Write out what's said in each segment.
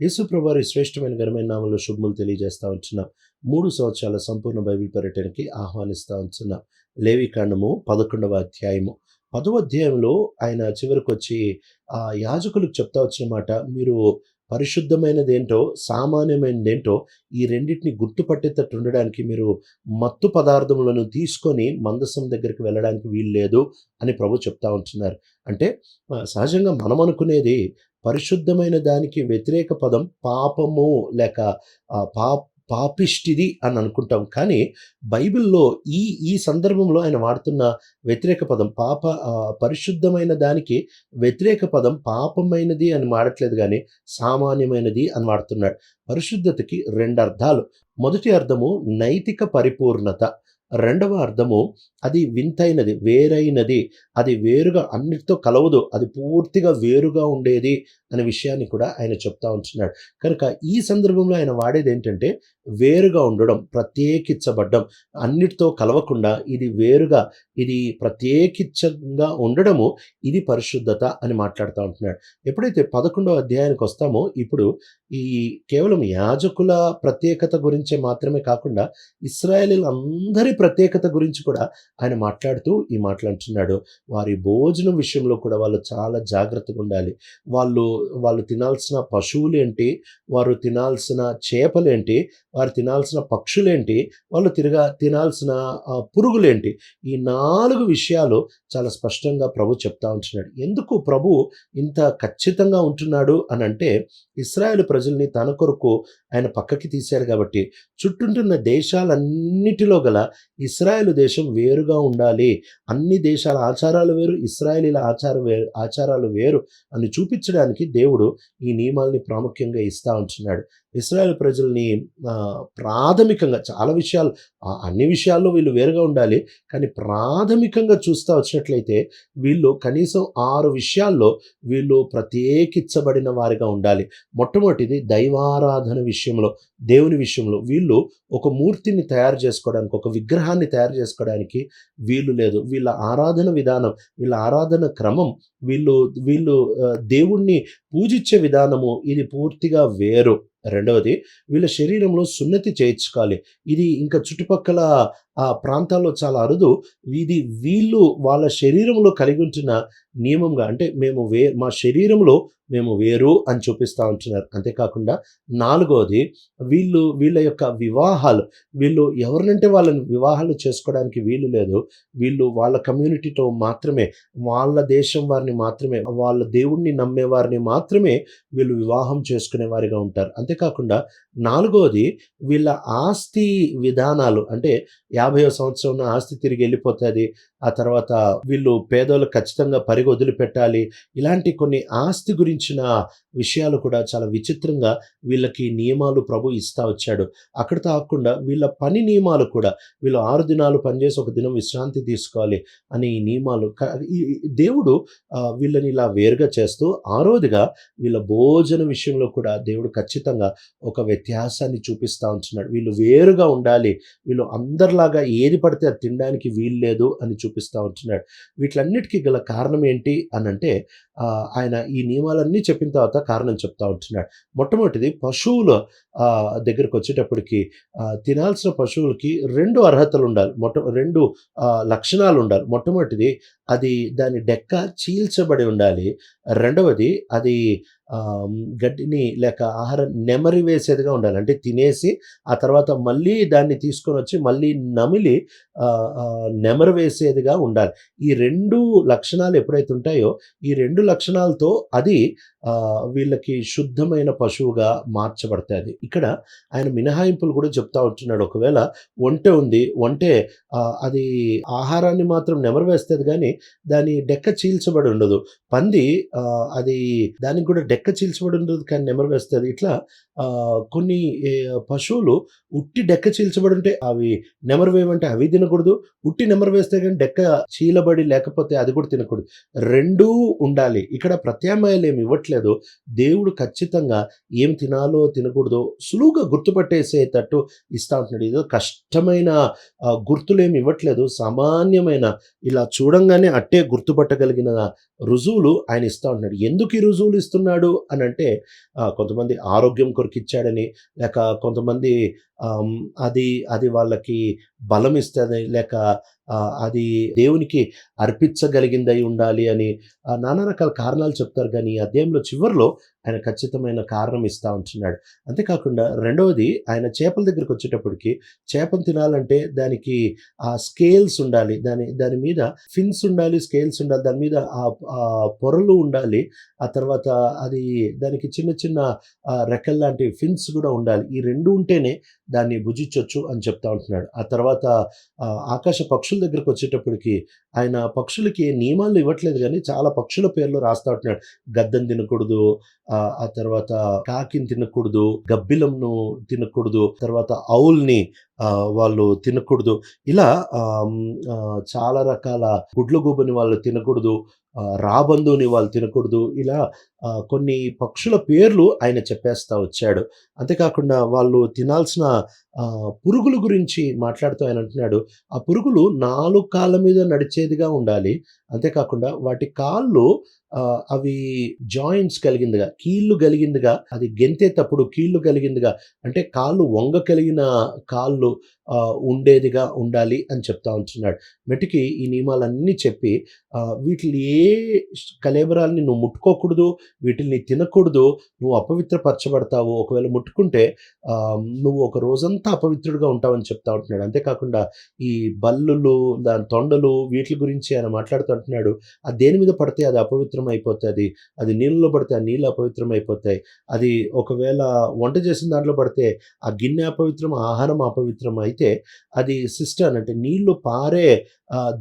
యేసుప్రభువారి శ్రేష్టమైన ఘనమైన నామంలో శుభములు తెలియజేస్తా ఉంటున్నాం. మూడు సంవత్సరాల సంపూర్ణ బైబిల్ పర్యటనకి ఆహ్వానిస్తూ ఉంటున్నాం. లేవికాండము పదకొండవ అధ్యాయము. పదవ అధ్యాయంలో ఆయన చివరికి వచ్చి ఆ యాజకులకు చెప్తా వచ్చిన మాట మీరు పరిశుద్ధమైనది ఏంటో సామాన్యమైనది ఏంటో ఈ రెండింటిని గుర్తుపట్టేటట్టు ఉండడానికి మీరు మత్తు పదార్థములను తీసుకొని మందసం దగ్గరికి వెళ్ళడానికి వీలు లేదు అని ప్రభు చెప్తా ఉంటున్నారు. అంటే సహజంగా మనం అనుకునేది పరిశుద్ధమైన దానికి వ్యతిరేక పదం పాపము లేక పా పాపిష్టిది అని అనుకుంటాం. కానీ బైబిల్లో ఈ ఈ సందర్భంలో ఆయన వాడుతున్న వ్యతిరేక పదం పాప పరిశుద్ధమైన దానికి వ్యతిరేక పదం పాపమైనది అని వాడట్లేదు కానీ సామాన్యమైనది అని వాడుతున్నాడు. పరిశుద్ధతకి రెండు అర్థాలు. మొదటి అర్థము నైతిక పరిపూర్ణత. రెండవ అర్థము అది వింతైనది వేరైనది అది వేరుగా అన్నిటితో కలవదు అది పూర్తిగా వేరుగా ఉండేది అనే విషయాన్ని కూడా ఆయన చెప్తా ఉంటున్నాడు. కనుక ఈ సందర్భంలో ఆయన వాడేది ఏంటంటే వేరుగా ఉండడం ప్రత్యేకించబడ్డం అన్నిటితో కలవకుండా ఇది వేరుగా ఇది ప్రత్యేకించగా ఉండడము ఇది పరిశుద్ధత అని మాట్లాడుతూ ఉంటున్నాడు. ఎప్పుడైతే పదకొండవ అధ్యాయానికి వస్తామో ఇప్పుడు ఈ కేవలం యాజకుల ప్రత్యేకత గురించే మాత్రమే కాకుండా ఇస్రాయలీలందరి ప్రత్యేకత గురించి కూడా ఆయన మాట్లాడుతూ ఈ మాట్లాడుతున్నాడు వారి భోజనం విషయంలో కూడా వాళ్ళు చాలా జాగ్రత్తగా ఉండాలి. వాళ్ళు వాళ్ళు తినాల్సిన పశువులేంటి వారు తినాల్సిన చేపలేంటి వారు తినాల్సిన పక్షులేంటి వాళ్ళు తిరగా తినాల్సిన పురుగులేంటి ఈ నాలుగు విషయాలు చాలా స్పష్టంగా ప్రభు చెప్తా ఉంటున్నాడు. ఎందుకు ప్రభు ఇంత ఖచ్చితంగా ఉంటున్నాడు అని అంటే ఇస్రాయేల్ ప్రజల్ని తన కొరకు ఆయన పక్కకి తీశారు కాబట్టి చుట్టూంటున్న దేశాలన్నిటిలో గల ఇస్రాయేల్ దేశం వేరు వేరుగా ఉండాలి. అన్ని దేశాల ఆచారాలు వేరు ఇస్రాయేలీల ఆచార వేరు ఆచారాలు వేరు అని చూపించడానికి దేవుడు ఈ నియమాల్ని ప్రాముఖ్యంగా ఇస్తా ఉంటున్నాడు. ఇస్రాయేల్ ప్రజల్ని ప్రాథమికంగా చాలా విషయాలు అన్ని విషయాల్లో వీళ్ళు వేరుగా ఉండాలి. కానీ ప్రాథమికంగా చూస్తూ వచ్చినట్లయితే వీళ్ళు కనీసం ఆరు విషయాల్లో వీళ్ళు ప్రత్యేకించబడిన వారిగా ఉండాలి. మొట్టమొదటిది దైవారాధన విషయంలో దేవుని విషయంలో. వీళ్ళు ఒక మూర్తిని తయారు చేసుకోవడానికి ఒక విగ్రహాన్ని తయారు చేసుకోవడానికి వీలు లేదు. వీళ్ళ ఆరాధన విధానం వీళ్ళ ఆరాధన క్రమం వీళ్ళు వీళ్ళు దేవుణ్ణి పూజించే విధానము ఇది పూర్తిగా వేరు. రెండవది వీళ్ళ శరీరంలో సున్నతి చేయించుకోవాలి. ఇది ఇంకా చుట్టుపక్కల ఆ ప్రాంతాల్లో చాలా అరుదు. ఇది వీళ్ళు వాళ్ళ శరీరంలో కలిగి ఉంటున్న నియమంగా అంటే మేము వే మా శరీరంలో మేము వేరు అని చూపిస్తూ ఉంటున్నారు. అంతేకాకుండా నాలుగవది వీళ్ళు వీళ్ళ యొక్క వివాహాలు వీళ్ళు ఎవరినంటే వాళ్ళని వివాహాలు చేసుకోవడానికి వీలు లేదు. వీళ్ళు వాళ్ళ కమ్యూనిటీతో మాత్రమే వాళ్ళ దేశం వారిని మాత్రమే వాళ్ళ దేవుణ్ణి నమ్మే వారిని మాత్రమే వీళ్ళు వివాహం చేసుకునే వారిగా ఉంటారు. అంతేకాకుండా నాలుగవది వీళ్ళ ఆస్తి విధానాలు అంటే యాభైవ సంవత్సరం ఆస్తి తిరిగి వెళ్ళిపోతుంది ఆ తర్వాత వీళ్ళు పేదోళ్ళు ఖచ్చితంగా పరిగి వదిలిపెట్టాలి. ఇలాంటి కొన్ని ఆస్తి గురించిన విషయాలు కూడా చాలా విచిత్రంగా వీళ్ళకి నియమాలు ప్రభు ఇస్తా వచ్చాడు. అక్కడ కాకుండా వీళ్ళ పని నియమాలు కూడా వీళ్ళు ఆరు దినాలు పనిచేసి ఒక దినం విశ్రాంతి తీసుకోవాలి అనే ఈ నియమాలు దేవుడు వీళ్ళని ఇలా వేరుగా చేస్తూ ఆరోదిగా వీళ్ళ భోజన విషయంలో కూడా దేవుడు ఖచ్చితంగా ఒక వ్యత్యాసాన్ని చూపిస్తా ఉంటున్నాడు. వీళ్ళు వేరుగా ఉండాలి. వీళ్ళు అందరిలాగా ఏది పడితే అది తినడానికి వీలు లేదు అని చూపిస్తా ఉంటున్నాడు. వీటిలన్నిటికీ గల కారణం ఏంటి అని అంటే ఆయన ఈ నియమాలన్నీ చెప్పిన తర్వాత కారణం చెప్తా ఉంటున్నాడు. మొట్టమొదటిది పశువుల దగ్గరకు వచ్చేటప్పటికి తినాల్సిన పశువులకి రెండు అర్హతలు ఉండాలి. మొట్ట రెండు లక్షణాలు ఉండాలి. మొట్టమొదటిది అది దాని డెక్క చీల్చబడి ఉండాలి. రెండవది అది గడ్డిని లేక ఆహారం నెమరి వేసేదిగా ఉండాలి. అంటే తినేసి ఆ తర్వాత మళ్ళీ దాన్ని తీసుకొని వచ్చి మళ్ళీ నమిలి నెమరు వేసేదిగా ఉండాలి. ఈ రెండు లక్షణాలు ఎప్పుడైతే ఉంటాయో ఈ రెండు లక్షణాలతో అది వీళ్ళకి శుద్ధమైన పశువుగా మార్చబడుతుంది. ఇక్కడ ఆయన మినహాయింపులు కూడా చెప్తా ఉంటున్నాడు. ఒకవేళ ఒంటె ఉంది ఒంటె అది ఆహారాన్ని మాత్రం నెమరు వేస్తుంది కానీ దాని డెక్క చీల్చబడి ఉండదు. పంది అది దానికి కూడా డెక్క చీల్చబడి ఉండదు కానీ నెమరు వేస్తుంది. ఇట్లా కొన్ని పశువులు ఉట్టి డెక్క చీల్చబడి ఉంటే అవి నెమరు వేయమంటే అవి తినకూడదు. ఉట్టి నెమరు వేస్తే కానీ డెక్క చీలబడి లేకపోతే అది కూడా తినకూడదు. రెండూ ఉండాలి. ఇక్కడ ప్రత్యామ్నాయాలు ఏమి ఇవ్వట్లేదు. ఇవ్వట్లేదు దేవుడు ఖచ్చితంగా ఏం తినాలో తినకూడదో సులువుగా గుర్తుపట్టేసేటట్టు ఇస్తా ఉంటున్నాడు ఏదో కష్టమైన గుర్తులేమి ఇవ్వట్లేదు. సామాన్యమైన ఇలా చూడంగానే అట్టే గుర్తుపట్టగలిగిన రుజువులు ఆయన ఇస్తూ ఉంటున్నాడు ఎందుకు ఈ రుజువులు ఇస్తున్నాడు అని అంటే కొంతమంది ఆరోగ్యం కొరకు ఇచ్చాడని లేక కొంతమంది అది అది వాళ్ళకి బలం ఇస్తుంది లేక అది దేవునికి అర్పించగలిగిందై ఉండాలి అని నానా రకాల కారణాలు చెప్తారు. కానీ అధ్యాయంలో చివరిలో ఆయన ఖచ్చితమైన కారణం ఇస్తా ఉంటున్నాడు. అంతేకాకుండా రెండవది ఆయన చేపల దగ్గరికి వచ్చేటప్పటికి చేపను తినాలంటే దానికి ఆ స్కేల్స్ ఉండాలి. దాని దాని మీద ఫిన్స్ ఉండాలి స్కేల్స్ ఉండాలి. దాని మీద ఆ పొరలు ఉండాలి. ఆ తర్వాత అది దానికి చిన్న చిన్న ఆ, రెక్కల లాంటి ఫిన్స్ కూడా ఉండాలి. ఈ రెండు ఉంటేనే దాన్ని భుజించవచ్చు అని చెప్తా ఉంటున్నాడు. ఆ తర్వాత ఆకాశ పక్షుల దగ్గరకు వచ్చేటప్పటికి ఆయన పక్షులకి నియమాలు ఇవ్వట్లేదు కానీ చాలా పక్షుల పేర్లు రాస్తా ఉంటున్నాడు. గద్దం తినకూడదు ఆ, ఆ తర్వాత కాకిని తినకూడదు గబ్బిలంను తినకూడదు తర్వాత ఔల్ని ఆ, వాళ్ళు తినకూడదు. ఇలా ఆ, చాలా రకాల గుడ్లగూబని వాళ్ళు తినకూడదు ఆ, రాబందుని వాళ్ళు తినకూడదు. ఇలా కొన్ని పక్షుల పేర్లు ఆయన చెప్పేస్తా వచ్చాడు. అంతేకాకుండా వాళ్ళు తినాల్సిన పురుగుల గురించి మాట్లాడుతూ ఆయన అంటున్నాడు. ఆ పురుగులు నాలుగు కాళ్ళ మీద నడిచేదిగా ఉండాలి. అంతేకాకుండా వాటి కాళ్ళు అవి జాయింట్స్ కలిగిందిగా కీళ్ళు కలిగిందిగా అది గెంతేటప్పుడు కీళ్ళు కలిగిందిగా అంటే కాళ్ళు వంగ కలిగిన కాళ్ళు ఉండేదిగా ఉండాలి అని చెప్తా ఉంటున్నాడు. మెటికి ఈ నియమాలన్నీ చెప్పి వీటిని ఏ కలేబరాల్ని నువ్వు ముట్టుకోకూడదు వీటిని తినకూడదు నువ్వు అపవిత్రపరచబడతావు. ఒకవేళ ముట్టుకుంటే నువ్వు ఒక రోజంతా అపవిత్రుడిగా ఉంటావని చెప్తా ఉంటున్నాడు. అంతేకాకుండా ఈ బల్లులు దాని తొండలు వీటి గురించి ఆయన మాట్లాడుతూ అంటున్నాడు అది దేని మీద పడితే అది అపవిత్రం అయిపోతుంది అది నీళ్ళలో పడితే ఆ నీళ్ళు అపవిత్రం అయిపోతాయి అది ఒకవేళ వంట చేసిన దాంట్లో పడితే ఆ గిన్నె అపవిత్రం ఆహారం అపవిత్రం అయితే అది సిస్టర్ అంటే నీళ్ళు పారే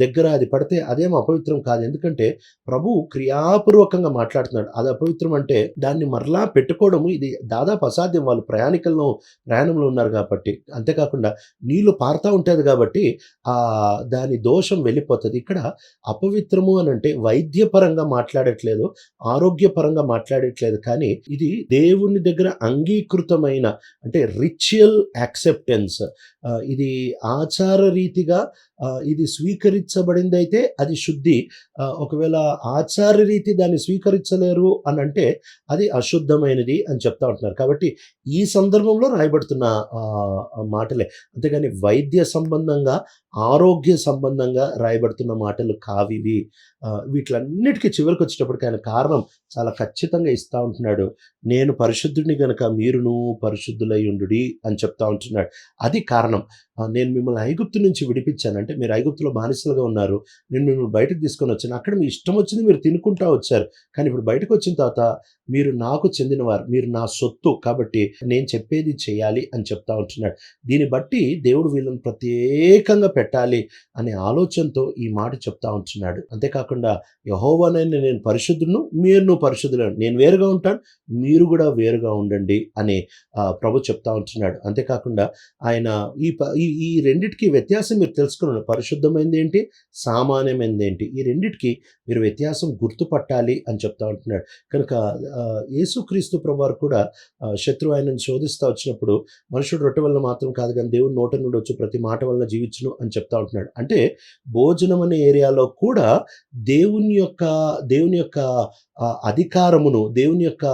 దగ్గర అది పడితే అదేం అపవిత్రం కాదు. ఎందుకంటే ప్రభు క్రియాపూర్వకంగా మాట్లాడుతున్నాడు. అది అపవిత్రం అంటే దాన్ని మరలా పెట్టుకోవడము ఇది దాదాపు అసాధ్యం. వాళ్ళు ప్రయాణికులను ప్రయాణంలో ఉన్నారు కాబట్టి. అంతేకాకుండా నీళ్ళు పారుతూ ఉంటుంది కాబట్టి ఆ దాని దోషం వెళ్ళిపోతుంది. ఇక్కడ అపవిత్రము అని అంటే వైద్యపరంగా మాట్లాడట్లేదు ఆరోగ్యపరంగా మాట్లాడట్లేదు. కానీ ఇది దేవుని దగ్గర అంగీకృతమైన అంటే రిచువల్ యాక్సెప్టెన్స్. ఇది ఆచార రీతిగా ఇది స్వీకరించబడింది అయితే అది శుద్ధి. ఒకవేళ ఆచార రీతి దాన్ని స్వీకరించలేరు అని అంటే అది అశుద్ధమైనది అని చెప్తా ఉంటున్నారు. కాబట్టి ఈ సందర్భంలో రాయబడుతున్న మాటలే. అంతేగాని వైద్య సంబంధంగా ఆరోగ్య సంబంధంగా రాయబడుతున్న మాటలు కావివి. వీటిలన్నిటికీ చివరికి వచ్చేటప్పటికి ఆయన కారణం చాలా ఖచ్చితంగా ఇస్తా ఉంటున్నాడు. నేను పరిశుద్ధుడిని గనక మీరును పరిశుద్ధులై ఉండు అని చెప్తా ఉంటున్నాడు. అది కారణం. నేను మిమ్మల్ని ఐగుప్తు నుంచి విడిపించాను. అంటే మీరు ఐగుప్తులో బానిసలుగా ఉన్నారు. నేను మిమ్మల్ని బయటకు తీసుకొని వచ్చాను. అక్కడ మీ ఇష్టం వచ్చింది మీరు తినుకుంటా వచ్చారు. కానీ ఇప్పుడు బయటకు వచ్చిన తర్వాత మీరు నాకు చెందినవారు మీరు నా సొత్తు కాబట్టి నేను చెప్పేది చేయాలి అని చెప్తా ఉంటున్నాడు. దీన్ని బట్టి దేవుడు వీళ్ళని ప్రత్యేకంగా పెట్టాలి అనే ఆలోచనతో ఈ మాట చెప్తా ఉంటున్నాడు. అంతేకాకుండా యహోవానైనా నేను పరిశుద్ధును మీరు పరిశుద్ధులను నేను వేరుగా ఉంటాను మీరు కూడా వేరుగా ఉండండి అని ప్రభు చెప్తా ఉంటున్నాడు. అంతేకాకుండా ఆయన ఈ ప- ఈ ఈ రెండిటికి వ్యత్యాసం మీరు తెలుసుకున్నాను పరిశుద్ధమైనది ఏంటి? సామాన్యమైనది ఏంటి? ఈ రెండిటికి మీరు వ్యత్యాసం గుర్తుపట్టాలి అని చెప్తా ఉంటున్నాడు. కనుక యేసుక్రీస్తు ప్రభువారు కూడా శత్రు శత్రువు ఆయనను శోధిస్తూ వచ్చినప్పుడు మనుషుడు రొట్టె వలన మాత్రం కాదు కానీ దేవుని నోట నుండి వచ్చి ప్రతి మాట వలన జీవించును అని చెప్తా ఉంటున్నాడు. అంటే భోజనం అనే ఏరియాలో కూడా దేవుని యొక్క దేవుని యొక్క ఆ, అధికారమును దేవుని యొక్క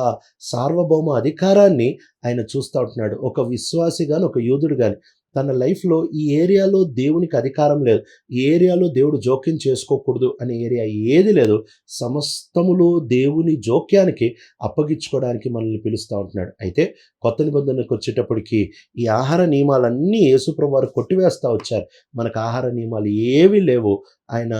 సార్వభౌమ అధికారాన్ని ఆయన చూస్తూ ఉంటున్నాడు. ఒక విశ్వాసి కానీ ఒక యూదుడు కానీ తన లైఫ్లో ఈ ఏరియాలో దేవునికి అధికారం లేదు. ఈ ఏరియాలో దేవుడు జోక్యం చేసుకోకూడదు అనే ఏరియా ఏది లేదు. సమస్తములో దేవుని జోక్యానికి అప్పగించుకోవడానికి మనల్ని పిలుస్తూ ఉంటున్నాడు. అయితే కొత్త నిబంధనకు వచ్చేటప్పటికి ఈ ఆహార నియమాలన్నీ యేసుప్రభు వారు కొట్టివేస్తూ వచ్చారు. మనకు ఆహార నియమాలు ఏవి లేవు. ఆయన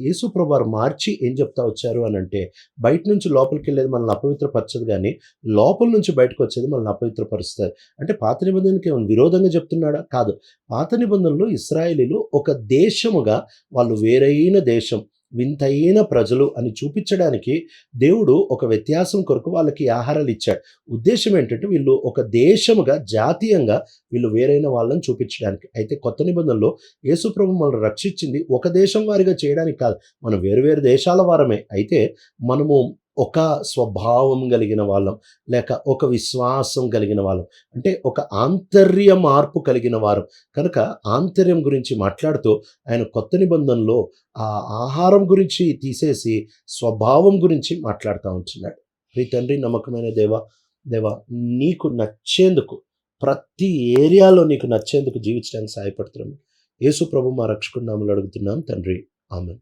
యేసుప్రభు వారు మార్చి ఏం చెప్తా వచ్చారు అని అంటే బయట నుంచి లోపలికి వెళ్ళేది మనల్ని అపవిత్రపరచదు కానీ లోపల నుంచి బయటకు వచ్చేది మనల్ని అపవిత్రపరుస్తుంది. అంటే పాత నిబంధనకి ఏమైనా విరోధంగా చెప్తున్నాడా? కాదు. పాత నిబంధనలు ఇస్రాయేలీలు ఒక దేశముగా వాళ్ళు వేరైన దేశం వింతైన ప్రజలు అని చూపించడానికి దేవుడు ఒక వ్యత్యాసం కొరకు వాళ్ళకి ఆహారాలు ఇచ్చాడు. ఉద్దేశం ఏంటంటే వీళ్ళు ఒక దేశముగా జాతీయంగా వీళ్ళు వేరైన వాళ్ళని చూపించడానికి. అయితే కొత్త నిబంధనలో యేసుప్రభు మనల్ని రక్షించింది ఒక దేశం వారిగా చేయడానికి కాదు. మనం వేరు వేరు దేశాల వారమే. అయితే మనము ఒక స్వభావం కలిగిన వాళ్ళం లేక ఒక విశ్వాసం కలిగిన వాళ్ళం. అంటే ఒక ఆంతర్య మార్పు కలిగిన వారు. కనుక ఆంతర్యం గురించి మాట్లాడుతూ ఆయన కొత్త నిబంధనలో ఆ ఆహారం గురించి తీసేసి స్వభావం గురించి మాట్లాడుతూ ఉంటున్నాడు. ప్రీ తండ్రి నమ్మకమైన దేవ దేవ నీకు నచ్చేందుకు ప్రతి ఏరియాలో నీకు నచ్చేందుకు జీవించడానికి సహాయపడుతున్నాం యేసు ప్రభు మా రక్షకుడు నామలు అడుగుతున్నాం. తండ్రి ఆమె